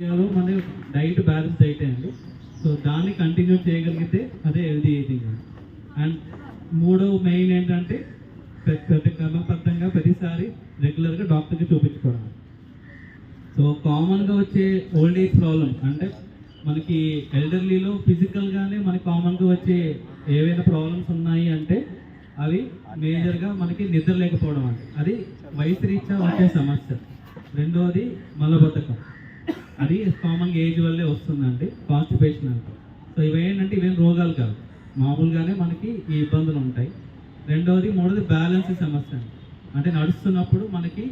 ఇండియాలో మన diet balance diet అండి. సో దాన్ని కంటిన్యూ చేయగలిగితే అదే హెల్దీ ఏజింగ్ అండ్. మూడో మెయిన్ ఏంటంటే ప్రతి క్రమబద్ధంగా ప్రతిసారి రెగ్యులర్గా డాక్టర్కి చూపించుకోవడం. సో కామన్గా వచ్చే ఓల్డ్ ఏజ్ ప్రాబ్లమ్ అంటే మనకి ఎల్డర్లీలో ఫిజికల్గానే మనకి కామన్గా వచ్చే ఏవైనా ప్రాబ్లమ్స్ ఉన్నాయి అంటే అవి మేజర్గా మనకి నిద్ర లేకపోవడం అండి. అది వయసు రీత్యా వచ్చే సమస్య. రెండవది మలబద్ధకం. అది కామన్గా ఏజ్ వల్లే వస్తుందండి కాన్స్టిపేషన్ అంటే. సో ఇవేంటంటే ఇవేం రోగాలు కాదు మామూలుగానే మనకి ఈ ఇబ్బందులు ఉంటాయి. రెండవది మూడవది బ్యాలెన్స్ సమస్య అండి. అంటే నడుస్తున్నప్పుడు మనకి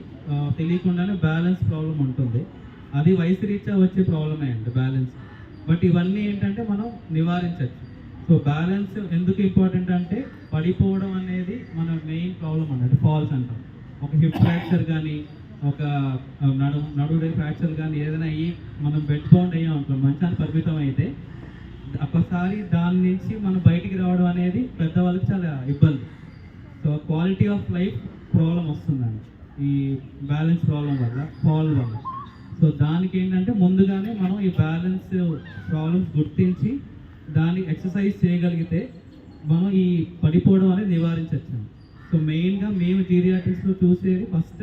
తెలియకుండానే బ్యాలెన్స్ ప్రాబ్లం ఉంటుంది. అది వయసు రీత్యా వచ్చే ప్రాబ్లమే అండి బ్యాలెన్స్. బట్ ఇవన్నీ ఏంటంటే మనం నివారించవచ్చు సో బ్యాలెన్స్ ఎందుకు ఇంపార్టెంట్ అంటే పడిపోవడం అనేది మన మెయిన్ ప్రాబ్లం అన్నది ఫాల్స్ అంటాం. ఒక హిప్ ఫ్రాక్చర్ కానీ ఒక ఆ, నడు నడుము ఫ్రాక్చర్ కానీ ఏదైనా అయ్యి మనం బెడ్ బౌండ్ అయ్యాం అనుకో మంచానికి పరిమితం అయితే ఒకసారి దాని నుంచి మనం బయటికి రావడం అనేది పెద్దవాళ్ళకి చాలా ఇబ్బంది. So quality of life problem వస్తుందండి. ఈ బ్యాలెన్స్ ప్రాబ్లం వల్ల ఫాల్ వల్ల. సో దానికి ఏంటంటే ముందుగానే మనం ఈ బ్యాలెన్స్ ప్రాబ్లమ్స్ గుర్తించి దాన్ని ఎక్సర్సైజ్ చేయగలిగితే మనం ఈ పడిపోవడం అనేది నివారించవచ్చు. సో మెయిన్గా మేము జీరియాటిక్స్లో చూసేది ఫస్ట్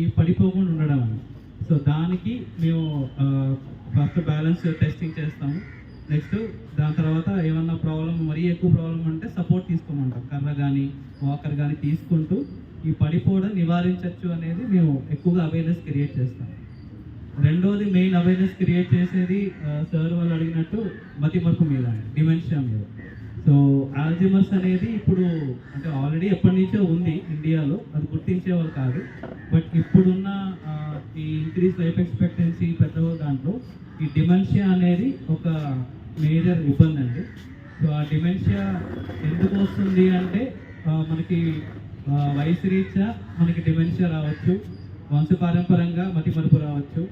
ఈ పడిపోకుండా ఉండడం అని సో దానికి మేము ఫస్ట్ బ్యాలెన్స్ టెస్టింగ్ చేస్తాము. నెక్స్ట్ దాని తర్వాత ఏమన్నా ప్రాబ్లం మరీ ఎక్కువ ప్రాబ్లం అంటే సపోర్ట్ తీసుకోమంటాం. కర్ర కానీ వాకర్ కానీ తీసుకుంటూ ఈ పడిపోవడం నివారించవచ్చు అనేది మేము ఎక్కువగా అవేర్నెస్ క్రియేట్ చేస్తాం. రెండోది మెయిన్ అవేర్నెస్ క్రియేట్ చేసేది సార్ వాళ్ళు అడిగినట్టు మతిమరుపు మీద డిమెన్షియా మీద. సో ఆల్జిమర్స్ అనేది ఇప్పుడు అంటే ఆల్రెడీ ఎప్పటి నుంచో ఉంది ఇండియాలో. అది గుర్తించేవాళ్ళు కాదు. బట్ ఇప్పుడున్న ఈ ఇంక్రీజ్ లైఫ్ ఎక్స్పెక్టెన్సీ పెద్ద దాంట్లో ఈ డిమెన్షియా అనేది ఒక మేజర్ ఇబ్బంది అండి. సో ఆ డిమెన్షియా ఎందుకు వస్తుంది అంటే మనకి వయసు రీత్యా మనకి డిమెన్షియా రావచ్చు. వంశపారంపరంగా మతిమరుపు రావచ్చు.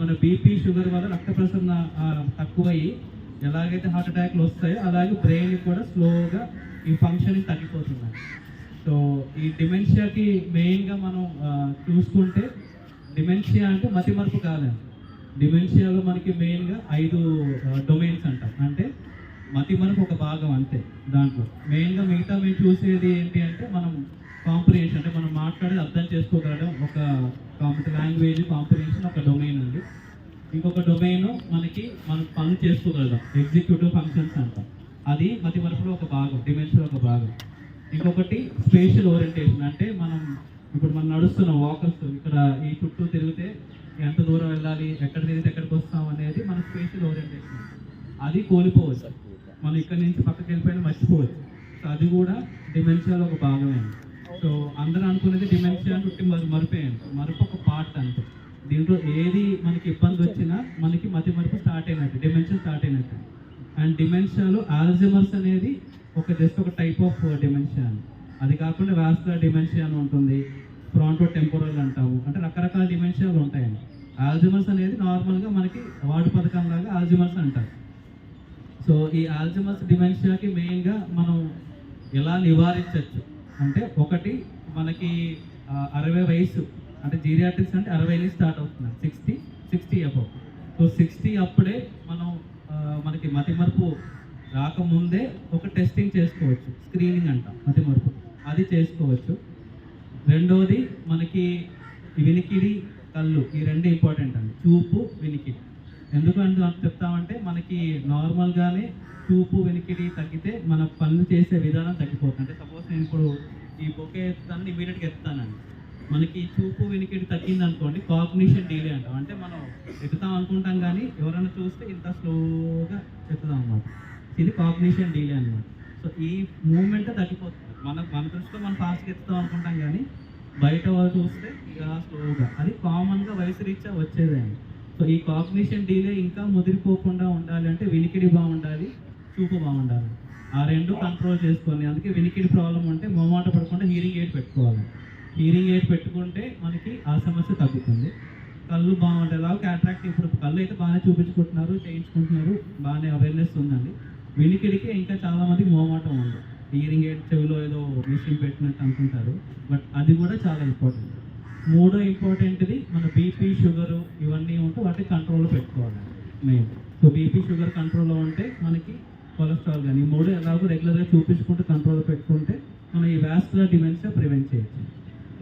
మన బీపీ షుగర్ వల్ల రక్త ప్రసరణ తక్కువయ్యి ఎలాగైతే హార్ట్ అటాక్లు వస్తాయో అలాగే బ్రెయిన్ కూడా స్లోగా ఈ ఫంక్షనింగ్ తగ్గిపోతున్నాయి సో ఈ డిమెన్షియాకి మెయిన్గా మనం చూసుకుంటే డిమెన్షియా అంటే మతి మరుపు కాదండి. డిమెన్షియాలో మనకి మెయిన్గా ఐదు డొమైన్స్ అంటాం. అంటే మతి మనకు ఒక భాగం అంతే దాంట్లో. మెయిన్గా మిగతా మేము చూసేది ఏంటి అంటే మనం కాంప్రిహెన్షన్ అంటే మనం మాట్లాడేది అర్థం చేసుకోగలడం ఒక కాంపిటీ లాంగ్వేజ్ కాంప్రిహెన్షన్ ఒక డొమైన్ ఉంది ఇంకొక డొమైన్ మనకి మనం పనులు చేసుకోగలుగుతాం. ఎగ్జిక్యూటివ్ ఫంక్షన్స్ అంటాం. అది మతి మరపులో ఒక భాగం డిమెన్షన్ ఒక భాగం. ఇంకొకటి స్పేషల్ ఓరియంటేషన్ అంటే మనం ఇప్పుడు మనం నడుస్తున్న వాకర్స్ ఇక్కడ ఈ చుట్టూ తిరిగితే ఎంత దూరం వెళ్ళాలి ఎక్కడ తిరిగితే ఎక్కడికి వస్తాం అనేది మన స్పేషల్ ఓరియంటేషన్ అది కోల్పోవచ్చు. మనం ఇక్కడ నుంచి పక్కకి వెళ్ళిపోయినా మర్చిపోవచ్చు. సో అది కూడా డిమెన్షియాలో ఒక భాగమే. సో అందరూ అనుకునేది డిమెన్షియా చుట్టి మరి మరిపోయాను మరొక ఒక పార్ట్ అంతే. దీంట్లో ఏది మనకి ఇబ్బంది వచ్చినా మనకి మతి మరుపు స్టార్ట్ అయినట్టు డిమెన్షన్ స్టార్ట్ అయినట్టు. అండ్ డిమెన్షియాలో ఆల్జిమర్స్ అనేది ఒక జస్ట్ ఒక టైప్ ఆఫ్ డిమెన్షియా అది కాకుండా వాస్కులర్ డిమెన్షియా అని ఉంటుంది ప్రాంటో టెంపోరల్ అంటాము. అంటే రకరకాల డిమెన్షియాలు ఉంటాయండి. ఆల్జిమర్స్ అనేది నార్మల్గా మనకి వార్డు పథకం లాగా ఆల్జిమర్స్ అంటారు. సో ఈ ఆల్జిమర్స్ డిమెన్షియాకి మెయిన్గా మనం ఎలా నివారించవచ్చు అంటే ఒకటి మనకి అరవై వయసు అంటే జీరియాట్రిక్స్ అంటే అరవై నుంచి స్టార్ట్ అవుతున్నారు sixty sixty above so sixty అప్పుడే మనం మనకి మతిమరుపు రాకముందే ఒక టెస్టింగ్ చేసుకోవచ్చు. స్క్రీనింగ్ అంటాం మతిమరుపు అది చేసుకోవచ్చు. రెండోది మనకి వినికిడి కళ్ళు ఈ రెండు ఇంపార్టెంట్ అండి. చూపు వినికిడి. ఎందుకు అంటూ చెప్తామంటే మనకి నార్మల్గానే చూపు వెనికిడి తగ్గితే మన పనులు చేసే విధానం తగ్గిపోతుంది. అంటే సపోజ్ నేను ఇప్పుడు ఈ బొకే ఎత్తాను ఇమీడియట్గా ఎత్తానండి. మనకి చూపు వెనికిడి తగ్గింది అనుకోండి కాగ్నిషన్ డీలే అంటాం. అంటే మనం ఎత్తుతాం అనుకుంటాం కానీ ఎవరైనా చూస్తే ఇంత స్లోగా ఎక్కుతాం అనమాట ఇది కాగ్నిషన్ డీలే అనమాట సో ఈ మూమెంట్ తగ్గిపోతుంది. మన మన దృష్టిలో మనం ఫాస్ట్గా ఎత్తుతాం అనుకుంటాం కానీ బయట వాళ్ళు చూస్తే ఇలా స్లోగా అది కామన్గా వయసు రీత్యా వచ్చేదండి సో ఈ కాగ్నిషన్ డీలే ఇంకా ముదిరిపోకుండా ఉండాలి అంటే వినికిడి బాగుండాలి చూపు బాగుండాలి. ఆ రెండు కంట్రోల్ చేసుకొని అందుకే వినికిడి ప్రాబ్లం ఉంటే మొమాట పడకుండా హీరింగ్ ఎయిడ్ పెట్టుకోవాలి. హీరింగ్ ఎయిడ్ పెట్టుకుంటే మనకి ఆ సమస్య తగ్గుతుంది. కళ్ళు బాగుంటాయి ఎలా క్యాట్రాక్ట్ ఇప్పుడు కళ్ళు అయితే బాగానే చూపించుకుంటున్నారు చేయించుకుంటున్నారు బాగానే అవేర్నెస్ ఉందండి. వినికిడికి ఇంకా చాలామందికి మోమాటం ఉంది. హీరింగ్ ఎయిడ్ చెవిలో ఏదో మిషన్ పెట్టినట్టు అనుకుంటారు. బట్ అది కూడా చాలా ఇంపార్టెంట్ మూడో ఇంపార్టెంట్ది మన బీపీ షుగరు ఇవన్నీ ఉంటే వాటిని కంట్రోల్లో పెట్టుకోవాలి. మెయిన్ సో బీపీ షుగర్ కంట్రోల్లో ఉంటే మనకి కొలెస్ట్రాల్ కానీ మూడు ఎలాగో రెగ్యులర్గా చూపించుకుంటూ కంట్రోల్లో పెట్టుకుంటే మనం ఈ వ్యాస్కులర్ డిమెన్షియా ప్రివెంట్ చేయొచ్చు.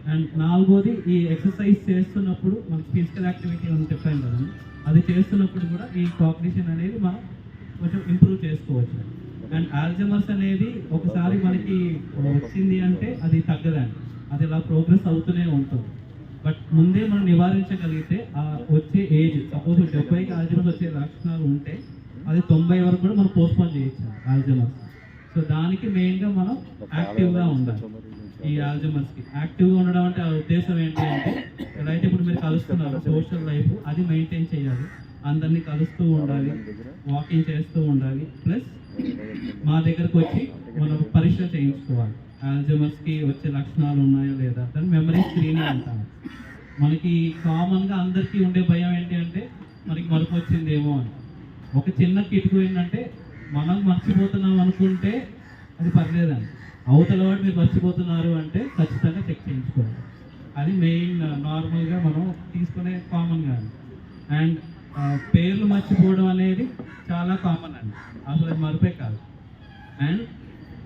అండ్ నాలుగోది ఈ ఎక్సర్సైజ్ చేస్తున్నప్పుడు మనకి ఫిజికల్ యాక్టివిటీ అని చెప్పాను కదా. అది చేస్తున్నప్పుడు కూడా ఈ కాగ్నిషన్ అనేది మనం కొంచెం ఇంప్రూవ్ చేసుకోవచ్చు. అండ్ ఆల్జమర్స్ అనేది ఒకసారి మనకి వచ్చింది అంటే అది తగ్గదండి. అది ఇలా ప్రోగ్రెస్ అవుతూనే ఉంటుంది. బట్ ముందే మనం నివారించగలిగితే ఆ వచ్చే ఏజ్ సపోజ్ డెబ్బైకి ఆల్జమర్స్ వచ్చే లక్షణాలు ఉంటే అది తొంభై వరకు కూడా మనం పోస్ట్పోన్ చేయొచ్చు ఆల్జమర్స్ సో దానికి మెయిన్గా మనం యాక్టివ్గా ఉండాలి. ఈ ఆల్జమర్స్కి. యాక్టివ్గా ఉండడం అంటే ఆ ఉద్దేశం ఏంటి అంటే ఎలా అయితే ఇప్పుడు మీరు కలుస్తున్నారు సోషల్ లైఫ్ అది మెయింటైన్ చేయాలి. అందరినీ కలుస్తూ ఉండాలి వాకింగ్ చేస్తూ ఉండాలి. ప్లస్ మా దగ్గరకు వచ్చి మనం పరీక్ష చేయించుకోవాలి. ఆల్జమర్స్కి వచ్చే లక్షణాలు ఉన్నాయో లేదా? దాన్ని మెమరీ స్క్రీనింగ్ అంటాము. మనకి కామన్గా అందరికీ ఉండే భయం ఏంటి అంటే మనకి మరుపు వచ్చిందేమో అని. ఒక చిన్న కిటుకు ఏంటంటే మనం మర్చిపోతున్నాం అనుకుంటే అది పర్లేదండి. అవతల వాడు మీరు మర్చిపోతున్నారు అంటే ఖచ్చితంగా చెక్ చేయించుకోవాలి అది మెయిన్ నార్మల్గా uh, మనం తీసుకునే కామన్ కాదు. అండ్ uh, పేర్లు మర్చిపోవడం అనేది చాలా కామన్ అండి. అసలు అది మరిపే కాదు. అండ్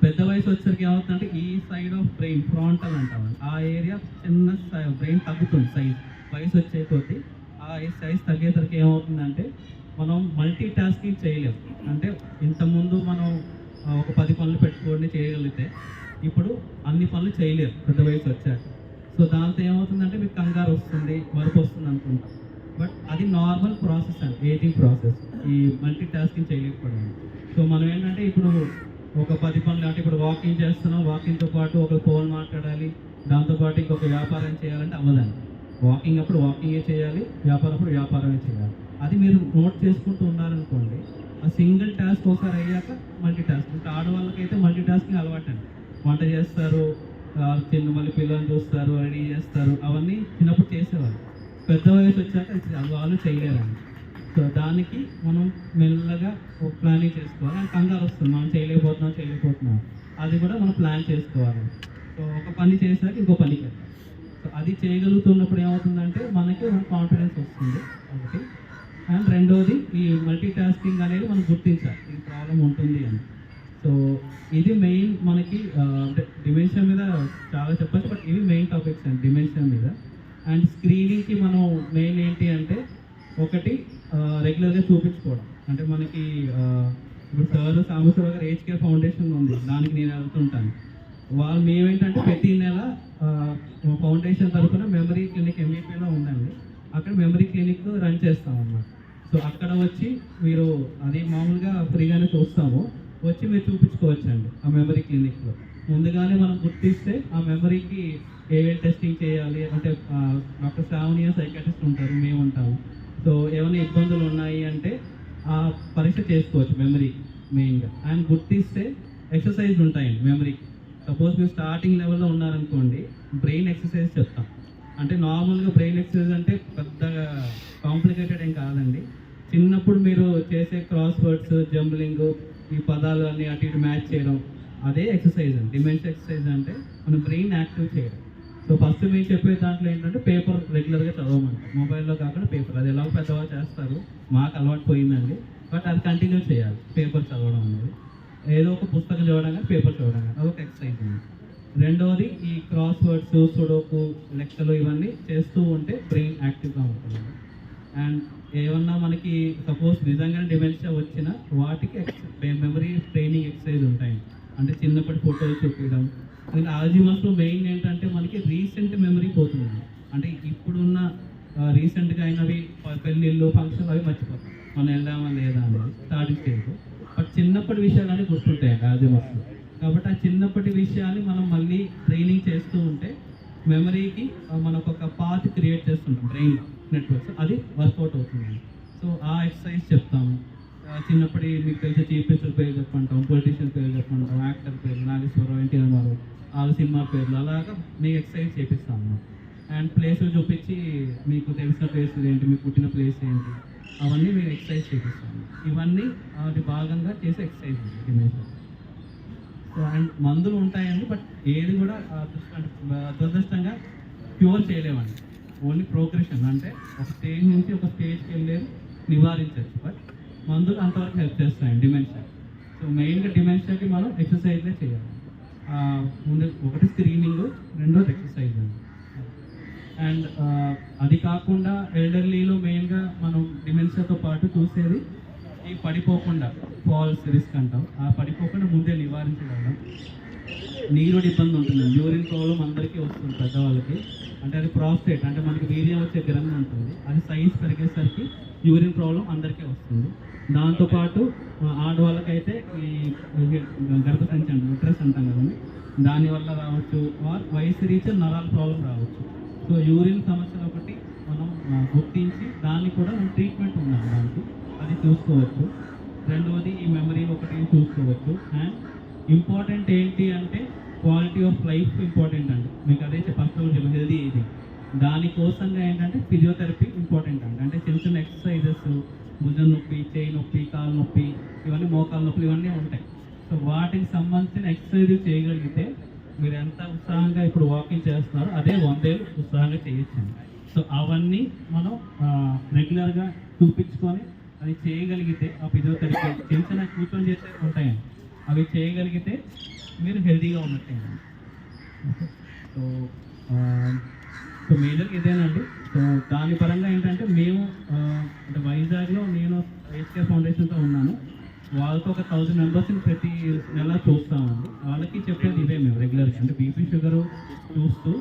పెద్ద వయసు వచ్చేసరికి ఏమవుతుందంటే ఈ సైడ్ ఆఫ్ బ్రెయిన్ ఫ్రాంటల్ అంటాం ఆ ఏరియా చిన్న బ్రెయిన్ తగ్గుతుంది సైజ్ వయసు వచ్చే కొద్దీ ఆ సైజ్ తగ్గేసరికి ఏమవుతుందంటే మనం మల్టీ టాస్కింగ్ చేయలేము అంటే ఇంతకుముందు మనం ఒక పది పనులు పెట్టుకొని చేయగలిగితే ఇప్పుడు అన్ని పనులు చేయలేరు. పెద్ద వయసు వచ్చాక. సో దాంతో ఏమవుతుందంటే మీకు కంగారు వస్తుంది వర్క్ వస్తుంది అనుకుంటాం. బట్ అది నార్మల్ ప్రాసెస్ అండి ఏజింగ్ ప్రాసెస్ ఈ మల్టీ టాస్కింగ్ చేయలేకపోవడం. సో మనం ఏంటంటే ఇప్పుడు ఒక పది పనులు అంటే ఇప్పుడు వాకింగ్ చేస్తున్నాం వాకింగ్తో పాటు ఒక ఫోన్ మాట్లాడాలి దాంతోపాటు ఇంకొక వ్యాపారం చేయాలంటే అవ్వదండి. వాకింగ్ అప్పుడు వాకింగే చేయాలి వ్యాపారం అప్పుడు వ్యాపారమే చేయాలి. అది మీరు నోట్ చేసుకుంటూ ఉన్నారనుకోండి సింగిల్ టాస్క్ ఒకసారి అయ్యాక మల్టీ టాస్క్. ఇంకా ఆడవాళ్ళకైతే మల్టీ టాస్కింగ్ అలవాటు అండి వంట చేస్తారు చిన్న మళ్ళీ పిల్లల్ని చూస్తారు రెడీ చేస్తారు అవన్నీ చిన్నప్పుడు చేసేవాళ్ళు. పెద్ద వయసు వచ్చాక వాళ్ళు చేయలేరండి. సో దానికి మనం మెల్లగా ఒక ప్లానింగ్ చేసుకోవాలి. అండ్ కంగారు వస్తుంది. మనం చేయలేకపోతున్నాం చేయలేకపోతున్నాం. అది కూడా మనం ప్లాన్ చేసుకోవాలి. సో ఒక పని చేశాక ఇంకో పని వెళ్ళాలి సో అది చేయగలుగుతున్నప్పుడు ఏమవుతుందంటే మనకి కాన్ఫిడెన్స్ వస్తుంది. ఒకటి. అండ్ రెండోది ఈ మల్టీ టాస్కింగ్ అనేది మనం గుర్తించాలి. ఈ ప్రాబ్లం ఉంటుంది అని. సో ఇది మెయిన్ మనకి అంటే డిమెన్షియా మీద చాలా చెప్పచ్చు బట్ ఇవి మెయిన్ టాపిక్స్ అండి డిమెన్షియా మీద. అండ్ స్క్రీనింగ్కి మనం మెయిన్ ఏంటి అంటే ఒకటి రెగ్యులర్గా చూపించుకోవడం. అంటే మనకి ఇప్పుడు సార్ సాంబశ్వర గారు ఏజ్ కేర్ ఫౌండేషన్ ఉంది దానికి నేను వెళ్తుంటాను. వాళ్ళు మేమేంటంటే ప్రతి నెల ఫౌండేషన్ తరఫున మెమరీ క్లినిక్ ఎంఈపీలో ఉందండి. అక్కడ మెమరీ క్లినిక్ రన్ చేస్తాం అన్నమాట సో అక్కడ వచ్చి మీరు అది మామూలుగా ఫ్రీగానే చూస్తాము. వచ్చి మీరు చూపించుకోవచ్చు అండి ఆ మెమరీ క్లినిక్లో ముందుగానే మనం గుర్తిస్తే ఆ మెమరీకి ఏ టెస్టింగ్ చేయాలి? అంటే డాక్టర్ శ్రావణీయ సైకాటిస్ట్ ఉంటారు మేము ఉంటాము. సో ఏమైనా ఇబ్బందులు ఉన్నాయి అంటే ఆ పరీక్ష చేసుకోవచ్చు మెమరీ మెయిన్గా అండ్ గుర్తిస్తే ఎక్సర్సైజ్ ఉంటాయండి మెమరీకి సపోజ్ మీరు స్టార్టింగ్ లెవెల్లో ఉన్నారనుకోండి బ్రెయిన్ ఎక్సర్సైజ్ చెప్తాం. అంటే నార్మల్గా బ్రెయిన్ ఎక్సర్సైజ్ అంటే పెద్దగా కాంప్లికేటెడ్ ఏం కాదండి. చిన్నప్పుడు మీరు చేసే క్రాస్ వర్డ్స్ జంబ్లింగ్ ఈ పదాలు అన్నీ అటు ఇటు మ్యాచ్ చేయడం అదే ఎక్సర్సైజ్ అండి. డిమెన్షియా ఎక్సర్సైజ్ అంటే మన బ్రెయిన్ యాక్టివ్ చేయడం. సో ఫస్ట్ మీరు చెప్పే దాంట్లో ఏంటంటే పేపర్ రెగ్యులర్గా చదవమంటారు మొబైల్లో కాకుండా పేపర్ అది ఎలా పెద్దవాళ్ళు చేస్తారు. మాకు అలవాటు పోయిందండి. బట్ అది కంటిన్యూ చేయాలి. పేపర్ చదవడం అనేది. ఏదో ఒక పుస్తకం చదవడం కానీ పేపర్ చదవడం కానీ. అదొక ఎక్సర్సైజ్ అండి. రెండవది ఈ క్రాస్ వర్డ్స్ సుడోకు లెక్కలు ఇవన్నీ చేస్తూ ఉంటే బ్రెయిన్ యాక్టివ్గా ఉంటుంది. అండ్ ఏమన్నా మనకి సపోజ్ నిజంగానే డిమెన్షియా వచ్చినా వాటికి మెమరీ ట్రైనింగ్ ఎక్సర్సైజ్ ఉంటాయి. అంటే చిన్నప్పటి ఫోటోలు చూపించడం. అండ్ ఆల్జిమస్లో మెయిన్ ఏంటంటే మనకి రీసెంట్ మెమరీ పోతుంది. అంటే ఇప్పుడున్న రీసెంట్గా అయినవి పెళ్ళిళ్ళు ఫంక్షన్లు అవి మర్చిపోతాం. మనం వెళ్దామా లేదా అనేది స్టార్టింగ్ స్టేజ్ బట్ చిన్నప్పటి విషయాలన్నీ గుర్తుంటాయండి ఆల్జిమస్లో కాబట్టి ఆ చిన్నప్పటి విషయాన్ని మనం మళ్ళీ ట్రైనింగ్ చేస్తూ ఉంటే మెమరీకి మనకు ఒక పాత్ క్రియేట్ చేస్తుంటాం బ్రెయిన్ నెట్వర్క్స్ అది వర్కౌట్ అవుతుంది. సో ఆ ఎక్సర్సైజ్ చెప్తాము. చిన్నప్పటి మీకు తెలిసే చీఫ్ మినిస్టర్ పేరు చెప్పంటాం పొలిటీషియన్ పేరు చెప్పంటాం యాక్టర్ పేరు నాగేశ్వరరావు ఎన్టీ గారు వాళ్ళ సినిమా పేర్లు అలాగా మీకు ఎక్సర్సైజ్ చేపిస్తాము. అండ్ ప్లేసులు చూపించి మీకు తెలిసిన ప్లేసులు ఏంటి మీకు పుట్టిన ప్లేస్ ఏంటి అవన్నీ మీరు ఎక్సర్సైజ్ చేపిస్తాము. ఇవన్నీ అది భాగంగా చేసే ఎక్సర్సైజ్ డిమెన్షన్ సో అండ్ మందులు ఉంటాయండి బట్ ఏది కూడా దురదృష్టంగా క్యూర్ చేయలేమండి. ఓన్లీ ప్రోగ్రెషన్ అంటే ఒక స్టేజ్ నుంచి ఒక స్టేజ్కి వెళ్ళేది నివారించవచ్చు బట్ మందులు అంతవరకు హెల్ప్ చేస్తాయి డిమెన్షియా సో మెయిన్గా డిమెన్షియాకి మనం ఎక్సర్సైజ్లే చేయాలి. ముందు ఒకటి స్క్రీనింగ్ రెండోది ఎక్సర్సైజ్ అండి అండ్ అది కాకుండా ఎల్డర్లీలో మెయిన్గా మనం డిమెన్షియాతో పాటు చూసేది ఈ పడిపోకుండా ఫాల్స్ రిస్క్ అంటాం. ఆ పడిపోకుండా ముందే నివారించగలం నీరు ఇబ్బంది ఉంటుంది. యూరిన్ ప్రాబ్లం అందరికీ వస్తుంది పెద్దవాళ్ళకి. అంటే అది ప్రాస్టేట్ అంటే మనకి వీర్యం వచ్చే గ్రంథం ఉంటుంది. అది సైజ్ పెరిగేసరికి యూరిన్ ప్రాబ్లం అందరికీ వస్తుంది. దాంతోపాటు ఆడవాళ్ళకైతే ఈ గర్భసంచి అంటే విట్రస్ అంటాం కదండి దానివల్ల రావచ్చు ఆర్ వయసు రీచ్ నరాల ప్రాబ్లం రావచ్చు. సో యూరిన్ సమస్యలు ఒకటి మనం గుర్తించి దాన్ని కూడా ట్రీట్మెంట్ ఉన్నాం దానికి. అది చూసుకోవచ్చు. రెండవది ఈ మెమరీ ఒకటి చూసుకోవచ్చు. అండ్ ఇంపార్టెంట్ ఏంటి అంటే క్వాలిటీ ఆఫ్ లైఫ్ ఇంపార్టెంట్ అండి. మీకు అదే ఫస్ట్ చెప్పి హెల్దీ ఏజింగ్ దానికోసంగా ఏంటంటే ఫిజియోథెరపీ ఇంపార్టెంట్ అండి. అంటే చిన్న చిన్న ఎక్సర్సైజెస్ భుజం నొప్పి చేయి నొప్పి కాలు నొప్పి ఇవన్నీ మోకాలు నొప్పులు ఇవన్నీ ఉంటాయి. సో వాటికి సంబంధించిన ఎక్సర్సైజ్ చేయగలిగితే మీరు ఎంత ఉత్సాహంగా ఇప్పుడు వాకింగ్ చేస్తున్నారో అదే వందేళ్ళు ఉత్సాహంగా చేయొచ్చండి. సో అవన్నీ మనం రెగ్యులర్గా చూపించుకొని అది చేయగలిగితే ఆ ఫిజియోథెరపీ చిన్న చిన్న కూర్చొని చేస్తే ఉంటాయండి. అవి చేయగలిగితే మీరు హెల్తీగా ఉన్నట్టే. సో సో మేజర్ ఇదేనండి సో దాని పరంగా ఏంటంటే మేము అంటే వైజాగ్లో నేను హెచ్కేర్ ఫౌండేషన్తో ఉన్నాను. వాళ్ళతో ఒక థౌజండ్ మెంబర్స్ని ప్రతి నెల చూస్తామండి. వాళ్ళకి చెప్పేది ఇవే మేము రెగ్యులర్గా అంటే బీపీ షుగర్ చూస్తూ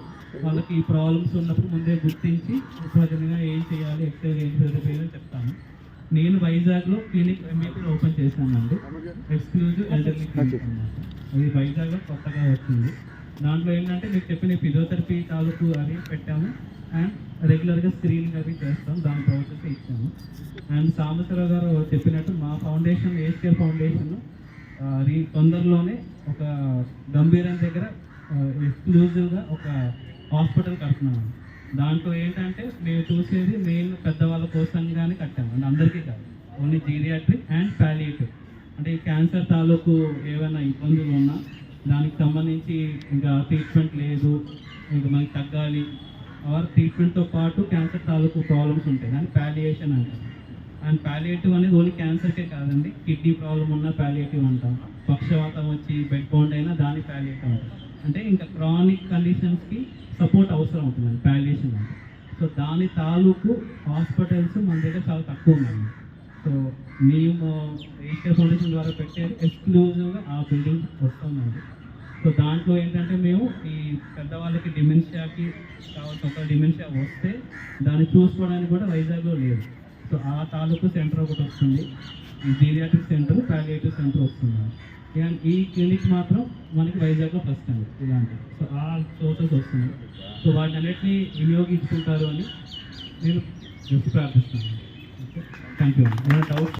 వాళ్ళకి ఈ ప్రాబ్లమ్స్ ఉన్నప్పుడు ముందే గుర్తించి ప్రజలుగా ఏం చేయాలి ఎక్సైజ్ ఏం చేయాలి చెప్తాను. నేను వైజాగ్లో క్లినిక్ ఎంబీపీలో ఓపెన్ చేశానండి. ఎక్స్క్లూజివ్ ఎల్డర్లీ క్లినిక్ అన్నమాట. అది వైజాగ్లో కొత్తగా వచ్చింది. దాంట్లో ఏంటంటే మీకు చెప్పిన ఫిజియోథెరపీ తాలూకు అది పెట్టాము. అండ్ రెగ్యులర్గా స్క్రీనింగ్ అవి చేస్తాం. దాని ప్రాసెస్ ఇచ్చాము. అండ్ సాంబశ్వరరావు గారు చెప్పినట్టు మా ఫౌండేషన్ ఏజ్ కేర్ ఫౌండేషన్ రీ తొందరలోనే ఒక గంభీరం దగ్గర ఎక్స్క్లూజివ్గా ఒక హాస్పిటల్ కడుతున్నాము దాంట్లో ఏంటంటే మేము చూసేది మెయిన్ పెద్దవాళ్ళ కోసంగానే కట్టాము. అంటే అందరికీ కాదు. ఓన్లీ జీరియాట్రిక్ అండ్ ప్యాలియేటివ్ అంటే ఈ క్యాన్సర్ తాలూకు ఏమైనా ఇబ్బందులు ఉన్నా దానికి సంబంధించి ఇంకా ట్రీట్మెంట్ లేదు ఇంకా మనకి తగ్గాలి. ఆర్ ట్రీట్మెంట్తో పాటు క్యాన్సర్ తాలూకు ప్రాబ్లమ్స్ ఉంటాయి. దాన్ని ప్యాలియేషన్ అంటారు. అండ్ ప్యాలియేటివ్ అనేది ఓన్లీ క్యాన్సర్కే కాదండి. కిడ్నీ ప్రాబ్లం ఉన్న ప్యాలియేటివ్ అంటాం. పక్షవాతం వచ్చి బెడ్ బౌండ్ అయినా దాన్ని ప్యాలియేటివ్ అంటాం. అంటే ఇంకా క్రానిక్ కండిషన్స్కి సపోర్ట్ అవసరం అవుతుందండి పాలియేషన్ అంటే. సో దాని తాలూకు హాస్పిటల్స్ మన దగ్గర చాలా తక్కువ ఉన్నాయి. సో మేము ఏషియా ఫౌండేషన్ ద్వారా పెట్టేది ఎక్స్క్లూజివ్గా ఆ బిల్డింగ్ వస్తుందండి సో దాంట్లో ఏంటంటే మేము ఈ పెద్దవాళ్ళకి డిమెన్షియాకి కావాల్సిన ఒక డిమెన్షియా వస్తే దాన్ని చూసుకోవడానికి కూడా వైజాగ్లో లేదు. సో ఆ తాలూకు సెంటర్ ఒకటి వస్తుంది. ఈ సెంటర్ ప్యాలియేటివ్ సెంటర్ వస్తుంది. ఈ క్లినిక్ మాత్రం మనకి వైజాగ్లో ఫస్ట్ అండి ఇలాంటి. సో ఆ సోర్సెస్ వస్తున్నాయి. సో వాటిని అన్నిటినీ వినియోగించుకుంటారు అని నేను జస్ట్ ప్రార్థిస్తున్నాను. Thank you doubt